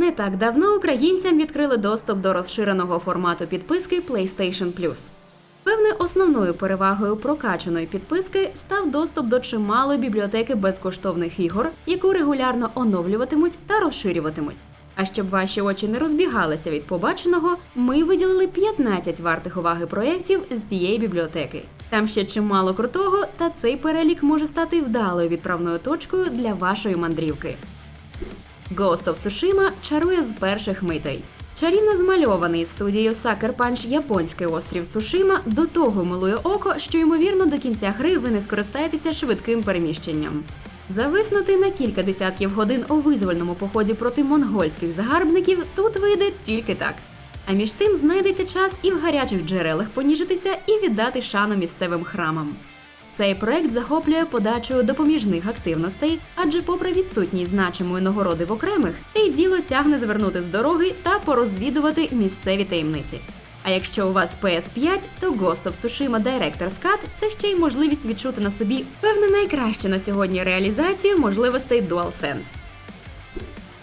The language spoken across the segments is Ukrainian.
Не так давно українцям відкрили доступ до розширеного формату підписки PlayStation Plus. Певне, основною перевагою прокачаної підписки став доступ до чималої бібліотеки безкоштовних ігор, яку регулярно оновлюватимуть та розширюватимуть. А щоб ваші очі не розбігалися від побаченого, ми виділили 15 вартих уваги проєктів з цієї бібліотеки. Там ще чимало крутого, та цей перелік може стати вдалою відправною точкою для вашої мандрівки. Ghost of Tsushima чарує з перших митей. Чарівно змальований студією Sucker Punch японський острів Цушима до того милує око, що ймовірно до кінця гри ви не скористаєтеся швидким переміщенням. Зависнути на кілька десятків годин у визвольному поході проти монгольських загарбників тут вийде тільки так. А між тим знайдеться час і в гарячих джерелах поніжитися і віддати шану місцевим храмам. Цей проект захоплює подачею допоміжних активностей, адже, попри відсутність значимої нагороди в окремих, те й діло тягне звернути з дороги та порозвідувати місцеві таємниці. А якщо у вас PS5, то Ghost of Tsushima Director's Cut – це ще й можливість відчути на собі певне найкраще на сьогодні реалізацію можливостей DualSense.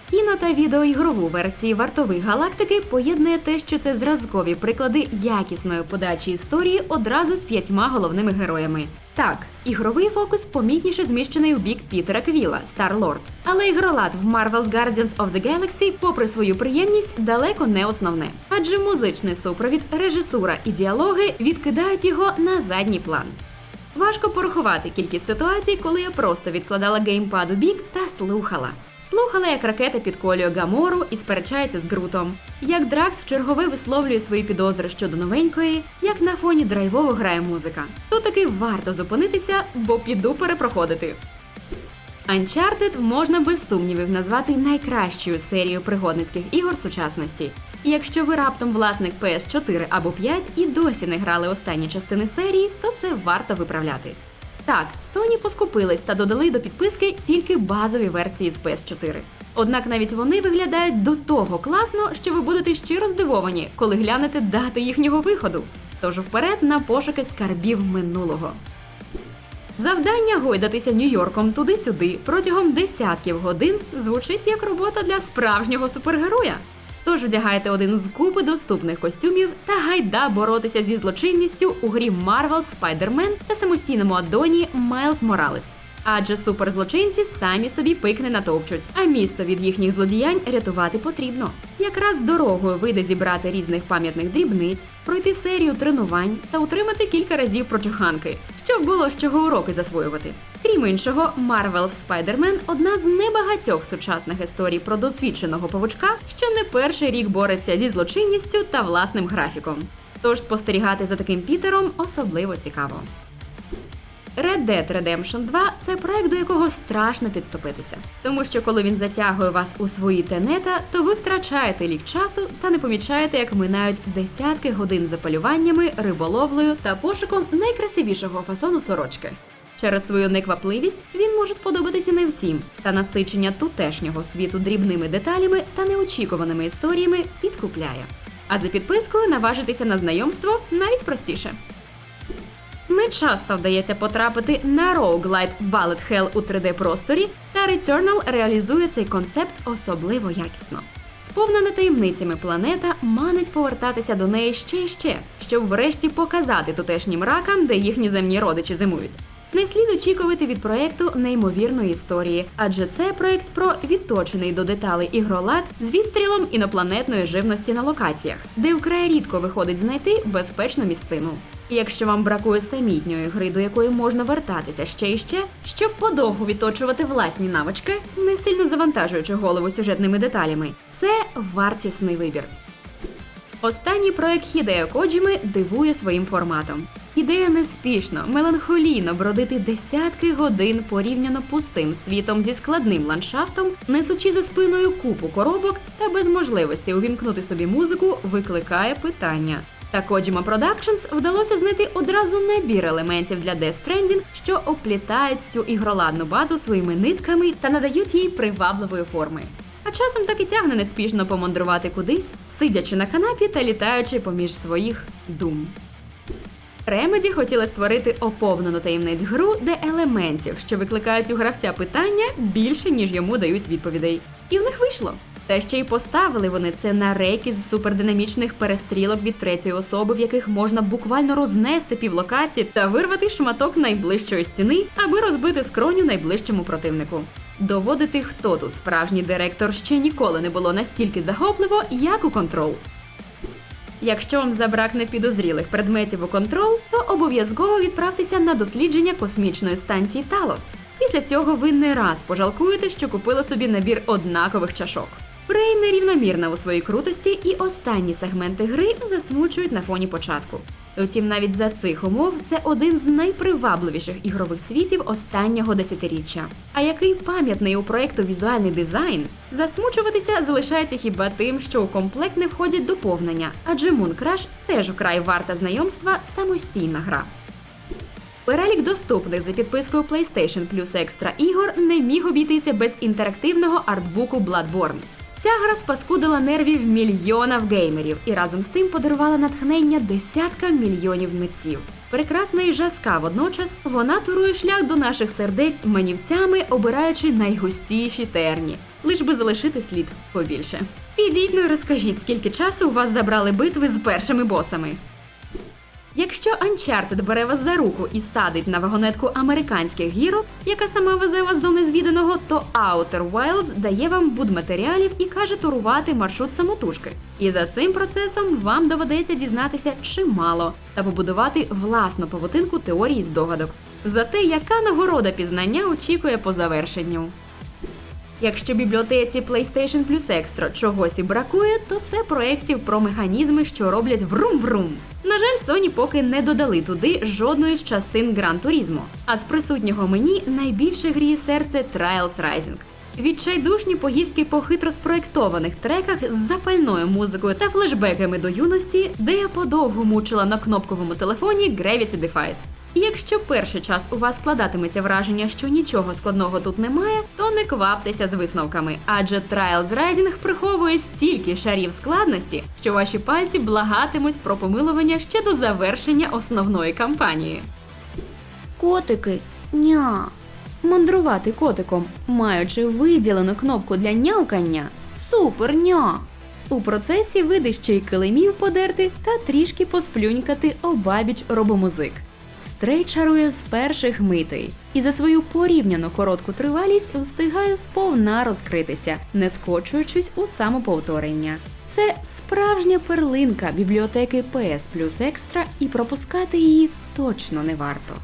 Кіно та відеоігрову версії вартових галактики поєднує те, що це зразкові приклади якісної подачі історії одразу з п'ятьма головними героями. Так, ігровий фокус помітніше зміщений у бік Пітера Квіла, Старлорд. Але ігролад в Marvel's Guardians of the Galaxy, попри свою приємність, далеко не основне. Адже музичний супровід, режисура і діалоги відкидають його на задній план. Важко порахувати кількість ситуацій, коли я просто відкладала геймпад у бік та слухала. Слухала, як ракета підколює Гамору і сперечається з Грутом, як Дракс в чергове висловлює свої підозри щодо новенької, як на фоні драйвово грає музика. Тут таки варто зупинитися, бо піду перепроходити. Uncharted можна без сумнівів назвати найкращою серією пригодницьких ігор сучасності. І якщо ви раптом власник PS4 або 5 і досі не грали останні частини серії, то це варто виправляти. Так, Sony поскупились та додали до підписки тільки базові версії з PS4. Однак навіть вони виглядають до того класно, що ви будете щиро здивовані, коли глянете дати їхнього виходу. Тож вперед на пошуки скарбів минулого. Завдання гойдатися Нью-Йорком туди-сюди протягом десятків годин звучить як робота для справжнього супергероя. Тож вдягайте один з купи доступних костюмів та гайда боротися зі злочинністю у грі Marvel Spider-Man та самостійному аддоні Майлз Моралес. Адже суперзлочинці самі собі пик натовчуть, а місто від їхніх злодіянь рятувати потрібно. Якраз дорогою вийде зібрати різних пам'ятних дрібниць, пройти серію тренувань та утримати кілька разів прочуханки, щоб було з чого уроки засвоювати. Крім іншого, Marvel's Spider-Man – одна з небагатьох сучасних історій про досвідченого павучка, що не перший рік бореться зі злочинністю та власним графіком. Тож спостерігати за таким Пітером особливо цікаво. Red Dead Redemption 2 – це проект, до якого страшно підступитися. Тому що коли він затягує вас у свої тенета, то ви втрачаєте лік часу та не помічаєте, як минають десятки годин за полюваннями, риболовлею та пошуком найкрасивішого фасону сорочки. Через свою неквапливість він може сподобатися не всім, та насичення тутешнього світу дрібними деталями та неочікуваними історіями підкупляє. А за підпискою наважитися на знайомство навіть простіше. Не часто вдається потрапити на Roguelite Bullet Hell у 3D-просторі, та Returnal реалізує цей концепт особливо якісно. Сповнена таємницями планета манить повертатися до неї ще й ще, щоб врешті показати тутешнім ракам, де їхні земні родичі зимують. Не слід очікувати від проекту неймовірної історії, адже це проект про відточений до деталей ігролад з відстрілом інопланетної живності на локаціях, де вкрай рідко виходить знайти безпечну місцину. Якщо вам бракує самітньої гри, до якої можна вертатися ще і ще, щоб подовго відточувати власні навички, не сильно завантажуючи голову сюжетними деталями, це вартісний вибір. Останній проект Хідео Коджіми дивує своїм форматом. Ідея неспішно, меланхолійно бродити десятки годин порівняно пустим світом зі складним ландшафтом, несучи за спиною купу коробок та без можливості увімкнути собі музику, викликає питання. Та Kojima Productions вдалося знайти одразу набір елементів для Death Stranding, що оплітають цю ігроладну базу своїми нитками та надають їй привабливої форми. А часом так і тягне неспішно помандрувати кудись, сидячи на канапі та літаючи поміж своїх дум. Ремеді хотіли створити оповнену таємниць гру, де елементів, що викликають у гравця питання, більше ніж йому дають відповідей. І в них вийшло. Та ще й поставили вони це на рейки з супердинамічних перестрілок від третьої особи, в яких можна буквально рознести півлокації та вирвати шматок найближчої стіни, аби розбити скроню найближчому противнику. Доводити, хто тут справжній директор, ще ніколи не було настільки захопливо, як у контрол. Якщо вам забракне підозрілих предметів у контрол, то обов'язково відправтеся на дослідження космічної станції Талос. Після цього ви не раз пожалкуєте, що купили собі набір однакових чашок. Прей нерівномірна у своїй крутості, і останні сегменти гри засмучують на фоні початку. Втім, навіть за цих умов це один з найпривабливіших ігрових світів останнього десятиріччя. А який пам'ятний у проекту візуальний дизайн, засмучуватися залишається хіба тим, що у комплект не входять доповнення, адже Moon Crash теж вкрай варта знайомства самостійна гра. Перелік доступних за підпискою PlayStation Plus Extra ігор не міг обійтися без інтерактивного артбуку Bloodborne. Ця гра спаскудила нервів мільйонів геймерів і разом з тим подарувала натхнення десяткам мільйонів митців. Прекрасна і жаска водночас вона турує шлях до наших сердець манівцями, обираючи найгустіші терні, лиш би залишити слід побільше. Підіть ну розкажіть, скільки часу у вас забрали битви з першими босами. Якщо Uncharted бере вас за руку і садить на вагонетку американських гірок, яка сама везе вас до незвіданого, то Outer Wilds дає вам будматеріалів і каже турувати маршрут самотужки. І за цим процесом вам доведеться дізнатися чимало та побудувати власну павутинку теорії здогадок. За те, яка нагорода пізнання очікує по завершенню. Якщо бібліотеці PlayStation Plus Extra чогось і бракує, то це проєктів про механізми, що роблять врум-врум. На жаль, Sony поки не додали туди жодної з частин Gran Turismo. А з присутнього мені найбільше гріє серце Trials Rising. Відчайдушні поїздки по хитро спроєктованих треках з запальною музикою та флешбеками до юності, де я подовго мучила на кнопковому телефоні Gravity Defied. І Якщо перший час у вас складатиметься враження, що нічого складного тут немає, то не кваптеся з висновками, адже Trials Rising приховує стільки шарів складності, що ваші пальці благатимуть про помилування ще до завершення основної кампанії. Котики, ня. Мандрувати котиком, маючи виділену кнопку для нявкання, супер ня. У процесі види ще й килимів подерти та трішки посплюнькати обабіч робомузик. Стрей чарує з перших митей і за свою порівняно коротку тривалість встигає сповна розкритися, не скочуючись у самоповторення. Це справжня перлинка бібліотеки PS Plus Extra, і пропускати її точно не варто.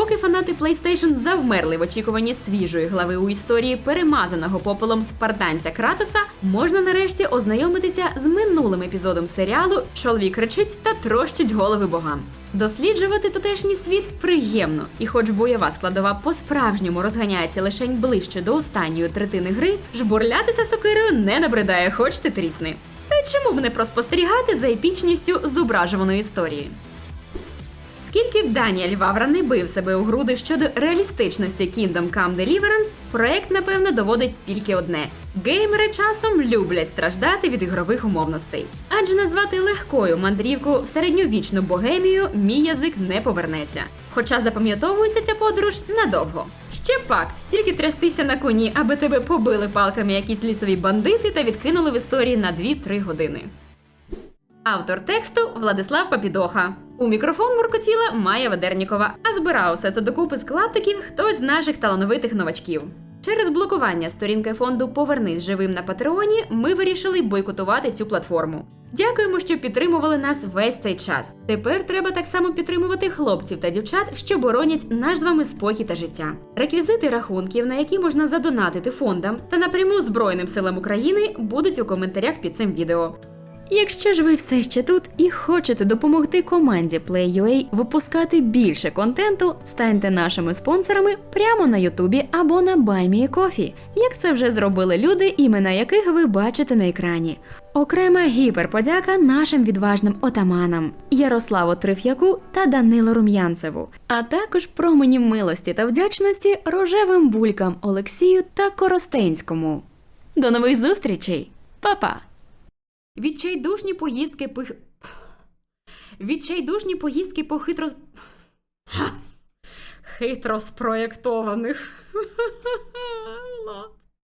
Поки фанати PlayStation завмерли в очікуванні свіжої глави у історії перемазаного попелом спартанця Кратоса, можна нарешті ознайомитися з минулим епізодом серіалу Чоловік кричить та трощить голови богам. Досліджувати тутешній світ приємно, і хоч бойова складова по-справжньому розганяється лише ближче до останньої третини гри, жбурлятися сокирою не набридає, хоч ти трісни. Та й чому б не проспостерігати за епічністю зображуваної історії? Скільки б Даніель Вавра не бив себе у груди щодо реалістичності Kingdom Come Deliverance, проект, напевно, доводить тільки одне: геймери часом люблять страждати від ігрових умовностей. Адже назвати легкою мандрівку в середньовічну богемію мій язик не повернеться. Хоча запам'ятовується ця подорож надовго. Ще пак, стільки трястися на коні, аби тебе побили палками якісь лісові бандити та відкинули в історії на 2-3 години. Автор тексту Владислав Папідоха. У мікрофон муркотіла Майя Ведернікова, а збирав все це докупи з клаптиків хтось з наших талановитих новачків. Через блокування сторінки фонду Повернись живим на Патреоні ми вирішили бойкотувати цю платформу. Дякуємо, що підтримували нас весь цей час. Тепер треба так само підтримувати хлопців та дівчат, що боронять наш з вами спокій та життя. Реквізити рахунків, на які можна задонатити фондам та напряму Збройним силам України, будуть у коментарях під цим відео. Якщо ж ви все ще тут і хочете допомогти команді Play.ua випускати більше контенту, станьте нашими спонсорами прямо на Ютубі або на BuyMeACoffee, як це вже зробили люди, імена яких ви бачите на екрані. Окрема гіперподяка нашим відважним отаманам Ярославу Триф'яку та Данилу Рум'янцеву, а також промені милості та вдячності рожевим булькам Олексію та Коростенському. До нових зустрічей, Па-па! Відчайдушні поїздки по... Відчайдушні поїздки по хитро. Хитро спроєктованих.